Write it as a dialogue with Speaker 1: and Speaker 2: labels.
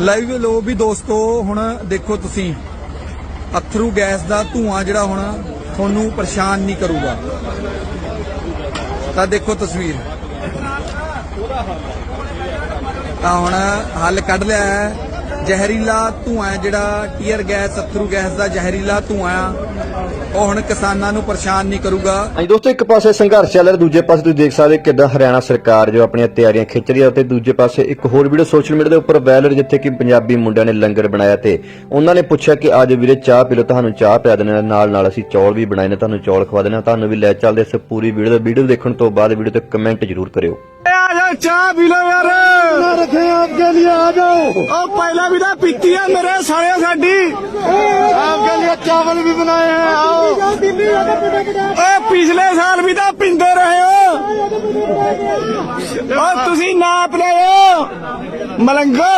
Speaker 1: Live ਲੋ ਵੀ ਦੋਸਤੋ, ਹੁਣ ਦੇਖੋ ਤੁਸੀਂ। ਅਥਰੂ ਗੈਸ ਦਾ ਧੂਆਂ ਜਿਹੜਾ ਹੁਣ ਤੁਹਾਨੂੰ ਪਰੇਸ਼ਾਨ ਨਹੀਂ ਕਰੂਗਾ। ਤਾਂ ਦੇਖੋ ਤਸਵੀਰ। ਤਾਂ ਹੁਣ ਹੱਲ ਕੱਢ ਲਿਆ ਹੈ। ਜ਼ਹਿਰੀਲਾ ਧੂਆਂ ਜਿਹੜਾ ਟੀਅਰ ਗੈਸ ਅਥਰੂ ਗੈਸ ਦਾ ਜ਼ਹਿਰੀਲਾ ਧੂਆਂ ਉਹ ਹੁਣ ਕਿਸਾਨਾਂ ਨੂੰ ਪਰੇਸ਼ਾਨ ਨਹੀਂ ਕਰੂਗਾ।
Speaker 2: ਹਾਂਜੀ ਦੋਸਤੋ ਇੱਕ ਪਾਸੇ ਸੰਘਰਸ਼ ਚੱਲ ਰਿਹਾ ਦੂਜੇ ਪਾਸੇ ਤੁਸੀਂ ਦੇਖ ਸਕਦੇ ਕਿਦਾਂ ਹਰਿਆਣਾ ਸਰਕਾਰ ਜੋ ਆਪਣੀਆਂ ਤਿਆਰੀਆਂ ਖਿੱਚ ਰਹੀ ਹੈ ਤੇ ਦੂਜੇ ਪਾਸੇ ਇੱਕ ਹੋਰ ਵੀਡੀਓ ਸੋਸ਼ਲ ਮੀਡੀਆ ਦੇ ਉੱਪਰ ਵਾਇਰਲ ਜਿੱਥੇ ਕਿ ਪੰਜਾਬੀ ਮੁੰਡਿਆਂ ਨੇ ਲੰਗਰ ਬਣਾਇਆ ਤੇ ਉਹਨਾਂ ਨੇ ਪੁੱਛਿਆ ਕਿ ਅੱਜ ਵੀਰੇ ਚਾਹ ਪੀ ਲਓ ਤੁਹਾਨੂੰ ਚਾਹ ਪਿਆ ਦਿੰਦੇ ਨਾਲ ਨਾਲ ਅਸੀਂ ਚੌਲ ਵੀ ਬਣਾਏ ਨੇ ਤੁਹਾਨੂੰ ਚੌਲ ਖਵਾ ਦੇਣਾ ਤੁਹਾਨੂੰ ਵੀ ਲੈ ਚੱਲਦੇ ਇਸ ਪੂਰੀ ਵੀਡੀਓ ਦੇਖਣ ਤੋਂ ਬਾਅਦ ਵੀਡੀਓ ਤੇ ਕਮੈਂਟ ਜ਼ਰੂਰ ਕਰਿਓ।
Speaker 3: ਚਾਹ ਪੀ
Speaker 4: ਲਓ ਯਾਰ। लिए आ जाओ
Speaker 3: ओ पहला भी तो पीती है मेरे साले साडी
Speaker 4: आपके लिए चावल भी बनाए हैं आओ
Speaker 3: ओ पिछले साल भी तो पींदे रहे हो ओ तुसी नाप ले मलंगो